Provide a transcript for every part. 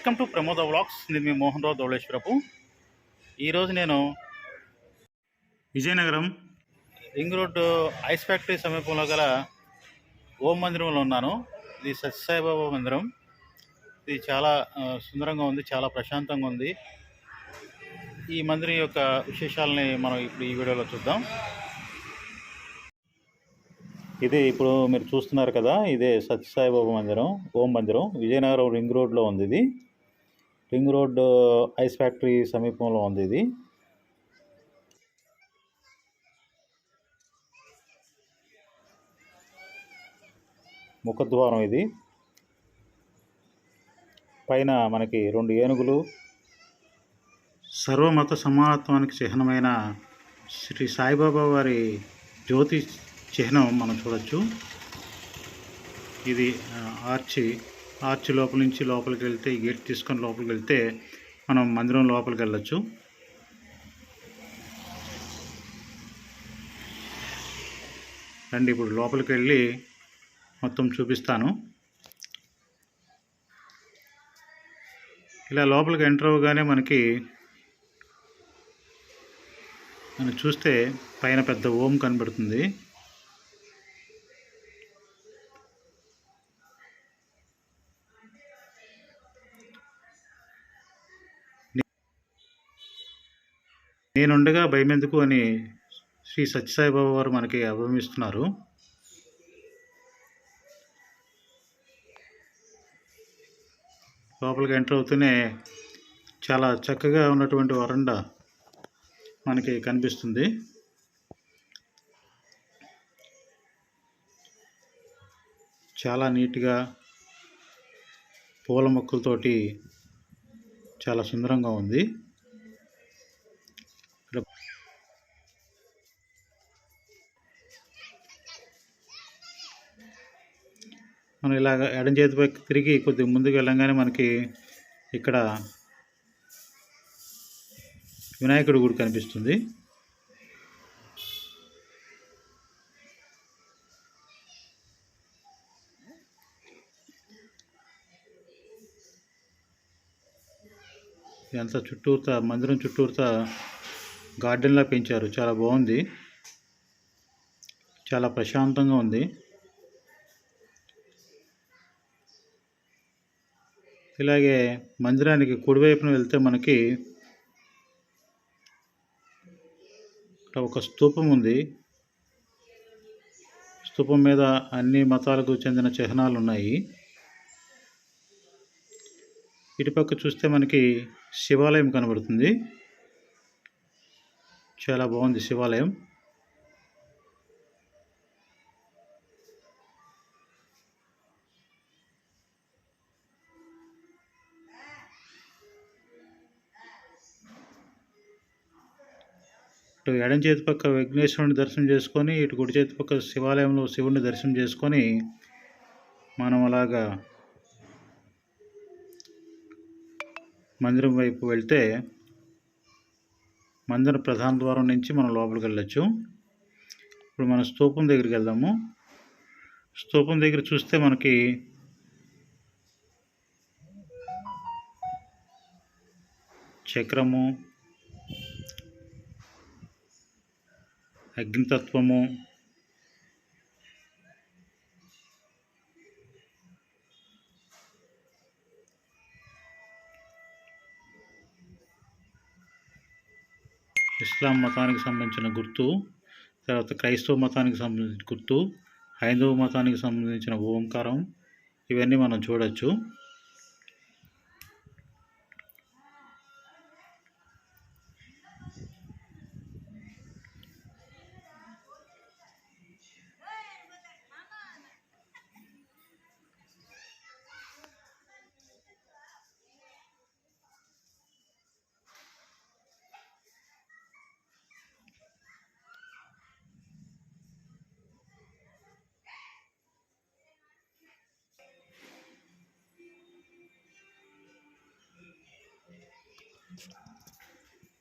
Welcome to Pramoda vlogs. నేను మీ మోహన్ రావు ధవళేశ్వరపు. ఈరోజు నేను Vizianagaram ring road ice factory సమీపంలో గల ఓం మందిరంలో ఉన్నాను. ఇది సత్యసాయిబాబా మందిరం. ఇది చాలా సుందరంగా ఉంది చాలా ప్రశాంతంగా ఉంది. ఈ మందిరం యొక్క విశేషాలని మనం ఇప్పుడు ఈ వీడియోలో చూద్దాం. ఇది ఇప్పుడు మీరు చూస్తున్నారు కదా ఇదే సత్యసాయిబాబా మందిరం ఓం మందిరం. విజయనగరం రింగ్ రోడ్లో ఉంది ఇది. రింగ్ రోడ్ ఐస్ ఫ్యాక్టరీ సమీపంలో ఉంది ఇది. ముఖద్వారం ఇది. పైన మనకి రెండు ఏనుగులు. సర్వమత సమానత్వానికి చిహ్నమైన శ్రీ సాయిబాబా వారి జ్యోతి చిహ్నం మనం చూడొచ్చు. ఇది ఆర్చి ఆర్చ్ లోపల నుంచి లోపలికి వెళ్తే ఈ గేట్ తీసుకొని లోపలికి వెళ్తే మనం మందిరం లోపలికి వెళ్ళొచ్చు. రండి ఇప్పుడు లోపలికి వెళ్ళి మొత్తం చూపిస్తాను. ఇలా లోపలికి ఎంటర్ అవ్వగానే మనకి మనం చూస్తే పైన పెద్ద ఓం కనబడుతుంది. నేనుండగా భయమెందుకు అని శ్రీ సత్యసాయిబాబా వారు మనకి అభయమిస్తున్నారు లోపలికి ఎంటర్ అవుతూనే చాలా చక్కగా ఉన్నటువంటి వరండా మనకి కనిపిస్తుంది. చాలా నీట్గా పూల మొక్కలతోటి చాలా సుందరంగా ఉంది. మనం ఇలాగ ఎడం చేతిపై తిరిగి కొద్దిగా ముందుకు వెళ్ళంగానే మనకి ఇక్కడ వినాయకుడి గుడి కనిపిస్తుంది. ఇదంతా చుట్టూతా మందిరం చుట్టూతా గార్డెన్లా పెంచారు. చాలా బాగుంది. చాలా ప్రశాంతంగా ఉంది. ఇలాగే మందిరానికి కుడివైపున వెళ్తే మనకి ఇక్కడ ఒక స్తూపం ఉంది. స్తూపం మీద అన్ని మతాలకు చెందిన చిహ్నాలు ఉన్నాయి. ఇటుపక్క చూస్తే మనకి శివాలయం కనబడుతుంది. చాలా బాగుంది శివాలయం. ఇటు ఎడం చేతి పక్క విఘ్నేశ్వరుని దర్శనం చేసుకొని ఇటు కుడి చేతి పక్క శివాలయంలో శివుడిని దర్శనం చేసుకొని మనం అలాగా మందిరం వైపు వెళ్తే మందిర ప్రధాన ద్వారం నుంచి మనం లోపలికి వెళ్ళొచ్చు. ఇప్పుడు మన స్తూపం దగ్గరికి వెళ్దాము. స్తూపం దగ్గర చూస్తే మనకి చక్రము అగ్నితత్వము ఇస్లాం మతానికి సంబంధించిన గుర్తు తర్వాత క్రైస్తవ మతానికి సంబంధించిన గుర్తు హైందవ మతానికి సంబంధించిన ఓంకారం ఇవన్నీ మనం చూడొచ్చు.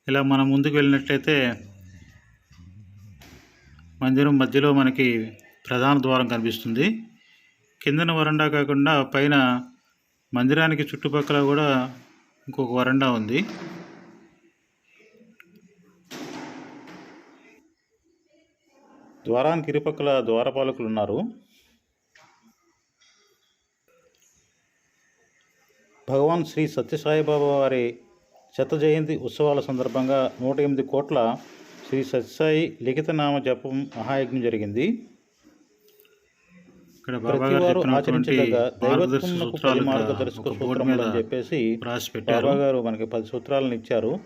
ఇలా మనం ముందుకు వెళ్ళినట్లయితే మందిరం మధ్యలో మనకి ప్రధాన ద్వారం కనిపిస్తుంది. కిందన వరండా కాకుండా పైన మందిరానికి చుట్టుపక్కల కూడా ఇంకొక వరండా ఉంది. ద్వారానికి ఇరుపక్కల ద్వారపాలకులు ఉన్నారు. భగవాన్ శ్రీ సత్యసాయిబాబా వారి శత జయంతి ఉత్సవాల సందర్భంగా నూట ఎనిమిది కోట్ల శ్రీ సత్యసాయి లిఖిత నామ జపం మహాయజ్ఞం జరిగింది. చెప్పేసి బాబా గారు మనకి పది సూత్రాలను ఇచ్చారు.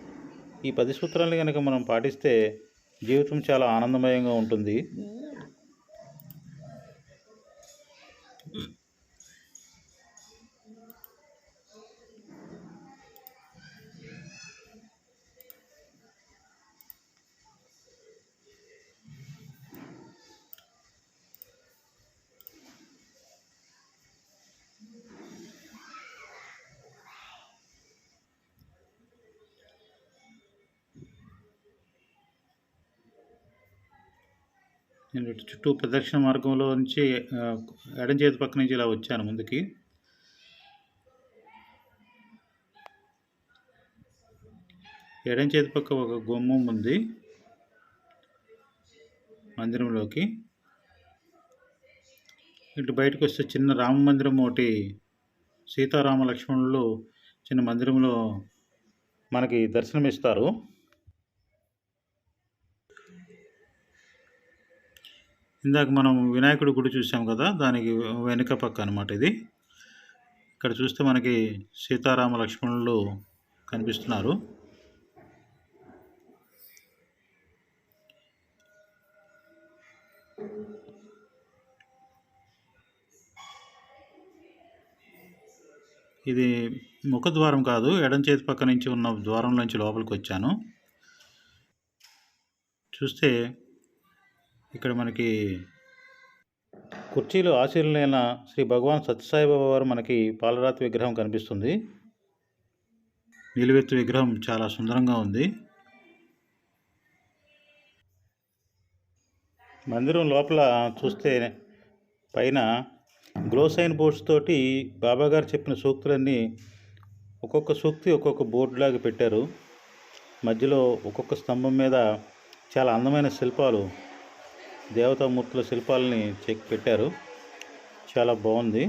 ఈ పది సూత్రాలను కనుక మనం పాటిస్తే జీవితం చాలా ఆనందమయంగా ఉంటుంది. చుట్టూ ప్రదక్షిణ మార్గంలో నుంచి ఎడం చేతి పక్క నుంచి ఇలా వచ్చాను ముందుకి. ఎడం చేతి పక్క ఒక గుమ్మం ఉంది మందిరంలోకి. ఇటు బయటకు వస్తే చిన్న రామ మందిరం ఒకటి సీతారామ లక్ష్మణులు చిన్న మందిరంలో మనకి దర్శనమిస్తారు. ఇందాక మనం వినాయకుడి గుడి చూసాం కదా దానికి వెనుక పక్క అనమాట ఇది. ఇక్కడ చూస్తే మనకి సీతారామ లక్ష్మణులు కనిపిస్తున్నారు. ఇది ముఖద్వారం కాదు ఎడం చేతి పక్క నుంచి ఉన్న ద్వారం నుంచి లోపలికి వచ్చాను. చూస్తే ఇక్కడ మనకి కుర్చీలో ఆశీర్లైన శ్రీ భగవాన్ సత్యసాయిబాబా వారు మనకి పాలరాతి విగ్రహం కనిపిస్తుంది. నిలువెత్తు విగ్రహం చాలా సుందరంగా ఉంది. మందిరం లోపల చూస్తే పైన గ్లోసైన్ బోర్డ్స్ తోటి బాబాగారు చెప్పిన సూక్తులన్నీ ఒక్కొక్క సూక్తి ఒక్కొక్క బోర్డులాగా పెట్టారు. మధ్యలో ఒక్కొక్క స్తంభం మీద చాలా అందమైన శిల్పాలు దేవతామూర్తుల శిల్పాలని చెక్ పెట్టారు. చాలా బాగుంది.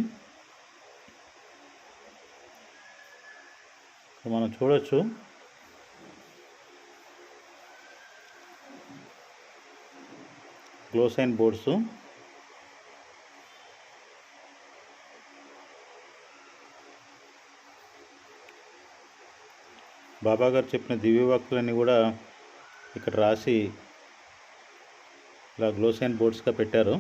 మనం చూడొచ్చు. గ్లోసైన్ బోర్డ్స్. బాబా గారు చెప్పిన దివ్యవాక్కులన్నీ కూడా ఇక్కడ రాసి ఇలా గ్లోసైన్ బోర్డ్స్గా పెట్టారు.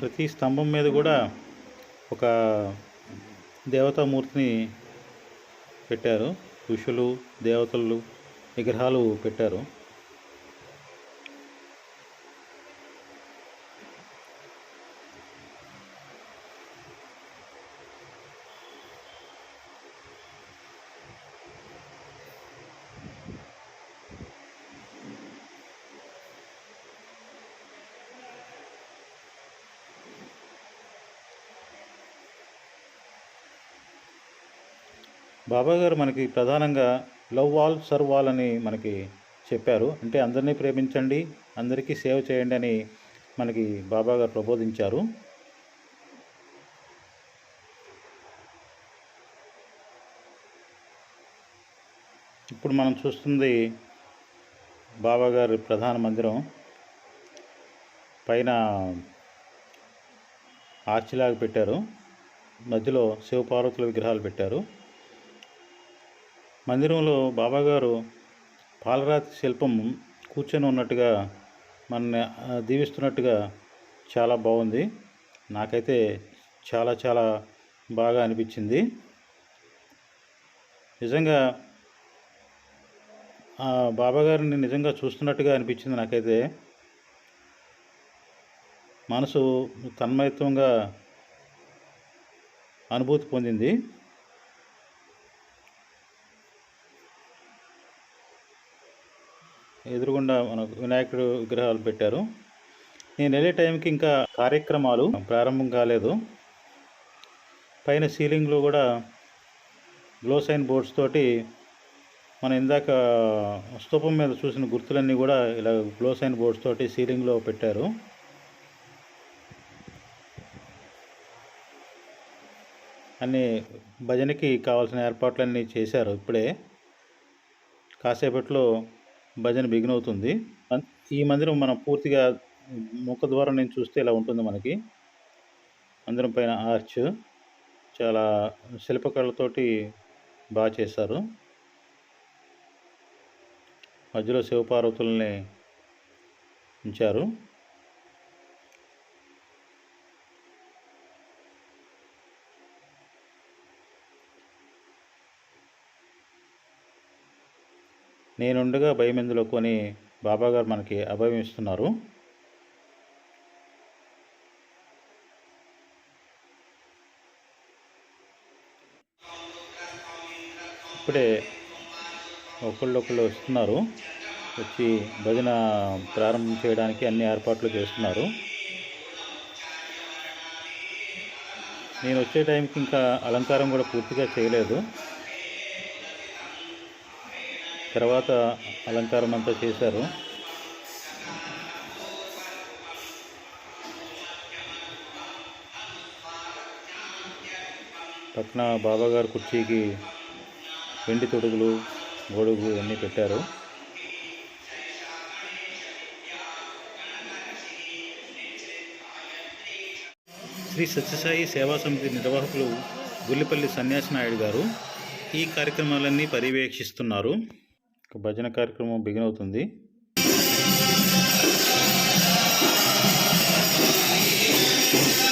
ప్రతి స్తంభం మీద కూడా ఒక దేవతామూర్తిని పెట్టారు ఋషులు దేవతలు విగ్రహాలు పెట్టారు. బాబా గారు మనకి ప్రధానంగా లవ్ వాల్ సర్వ్ ఆల్ అని మనకి చెప్పారు. అంటే అందరినీ ప్రేమించండి అందరికీ సేవ చేయండి అని మనకి బాబా గారు ప్రబోధించారు. ఇప్పుడు మనం చూస్తుంది బాబా గారి ప్రధాన మందిరం. పైన ఆర్చిలాగా పెట్టారు. మధ్యలో శివపార్వతుల విగ్రహాలు పెట్టారు. మందిరంలో బాబాగారు పాలరాతి శిల్పం కూర్చొని ఉన్నట్టుగా మన దీవిస్తున్నట్టుగా చాలా బాగుంది. నాకైతే చాలా చాలా బాగా అనిపించింది. నిజంగా ఆ నిజంగా చూస్తున్నట్టుగా అనిపించింది నాకైతే. మనసు తన్మయత్వంగా అనుభూతి పొందింది. ఎదురుగుండా మనకు వినాయకుడు విగ్రహాలు పెట్టారు. నేను వెళ్ళే టైంకి ఇంకా కార్యక్రమాలు ప్రారంభం కాలేదు. పైన సీలింగ్లో కూడా గ్లో సైన్ బోర్డ్స్ తోటి మనం ఇందాక స్తూపం మీద చూసిన గుర్తులన్నీ కూడా ఇలా గ్లో సైన్ బోర్డ్స్ తోటి సీలింగ్లో పెట్టారు. అన్ని భజనకి కావాల్సిన ఏర్పాట్లన్నీ చేశారు ఇప్పుడే. కాసేపట్లో భజన బిగిన్ అవుతుంది. ఈ మందిరం మనం పూర్తిగా ముఖ ద్వారా నేను చూస్తే ఇలా ఉంటుంది మనకి. మందిరం పైన ఆర్చ్ చాలా శిల్పకళతోటి బాగా చేశారు. మధ్యలో శివపార్వతుల్ని ఉంచారు. నేనుండగా భయం ఎందులో కొని బాబాగారు మనకి అభయం ఇస్తున్నారు. ఇప్పుడే ఒకళ్ళు ఒకళ్ళు వస్తున్నారు. వచ్చి భజన ప్రారంభం చేయడానికి అన్ని ఏర్పాట్లు చేస్తున్నారు. నేను వచ్చే టైంకి ఇంకా అలంకారం కూడా పూర్తిగా చేయలేదు. తర్వాత అలంకారం అంతా చేశారు. పక్కన బాబాగారు కుర్చీకి వెండి తొడుగులు గొడుగు అన్నీ పెట్టారు. శ్రీ సత్యసాయి సేవా సమితి నిర్వాహకులు గుల్లిపల్లి సన్యాసి నాయుడు గారు ఈ కార్యక్రమాలన్నీ పర్యవేక్షిస్తున్నారు. భజన కార్యక్రమం బిగిన్ అవుతుంది. you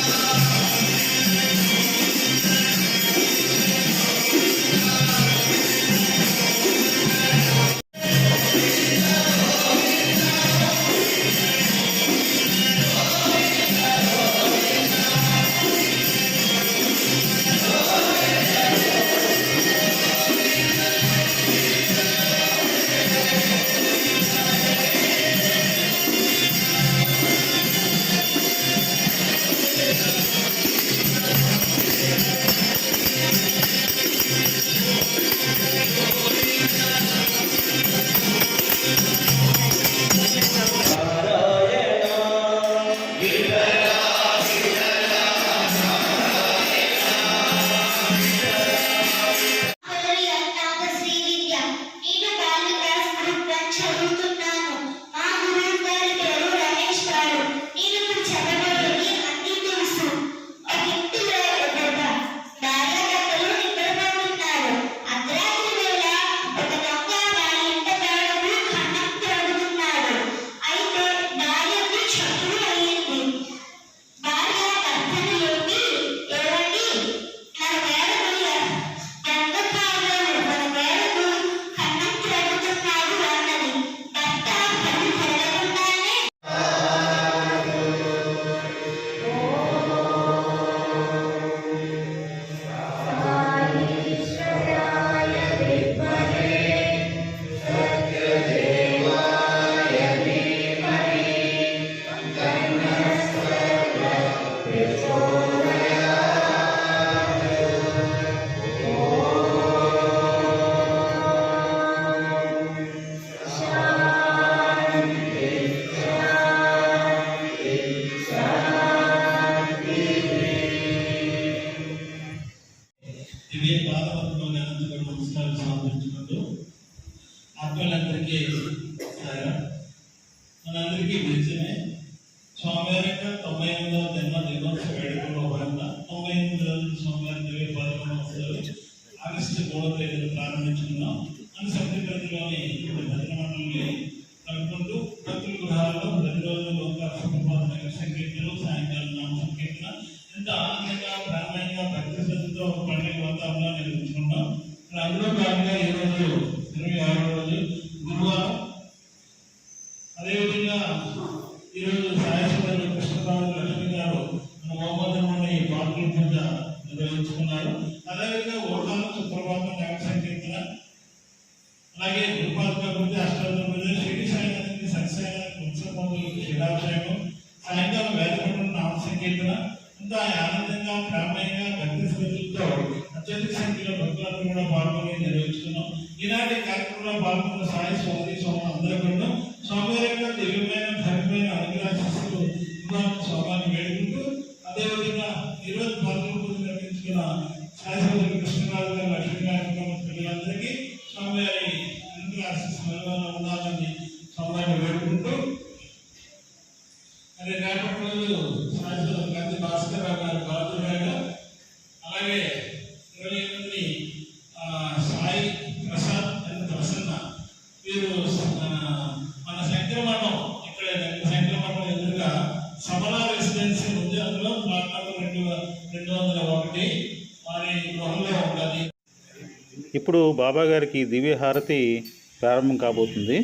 అదేవిధంగా ఈరోజు సాయసుడు కృష్ణరావు లక్ష్మి గారు మన హోమధర్మని పాటల పూజ నిర్వహించుకున్నారు. అదేవిధంగా ఓటాలు సుప్రభాతం జగన్ సంకీర్తన అలాగే గురుపాత్ర పూజ అష్టాదశ పూజ షిరిడి సాయినాథునికి సత్యసాయినాథ్ పుంసపందులకు శిరాభిషేకం సాయంకాలం వేదపడిన నామ సంకీర్తన ఇంత ఆనందంగా ప్రేమయంగా భక్తి శ్రద్ధలతో అత్యధిక సంఖ్యలో భక్తులందరూ కూడా పాల్గొని నిర్వహిస్తున్నాం ఇలాంటి కార్యక్రమంలో పాల్గొన్న సాయి స్వామి స్వామి అందరూ కూడా స్వామి యొక్క దివ్యమైన ధర్మమైన అనుగ్రహిస్తూ ఇవ్వాలని స్వామిని వేడుకుంటూ అదేవిధంగా ఈరోజు పాత్ర పూజ నిర్వహించుకున్న సాయి సోదరు కృష్ణరాజు గారు లక్ష్మీ గారి పిల్లలందరికీ స్వామి గారి అనుగ్రహిస్తూ ఉండాలని స్వామిని ఇప్పుడు బాబా గారికి దివ్య హారతి ప్రారంభం కాబోతుంది.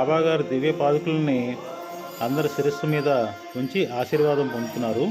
బాబాగారి దివ్య పాదుకుల్ని అందరి శిరస్సు మీద ఉంచి ఆశీర్వాదం పొందుతున్నారు.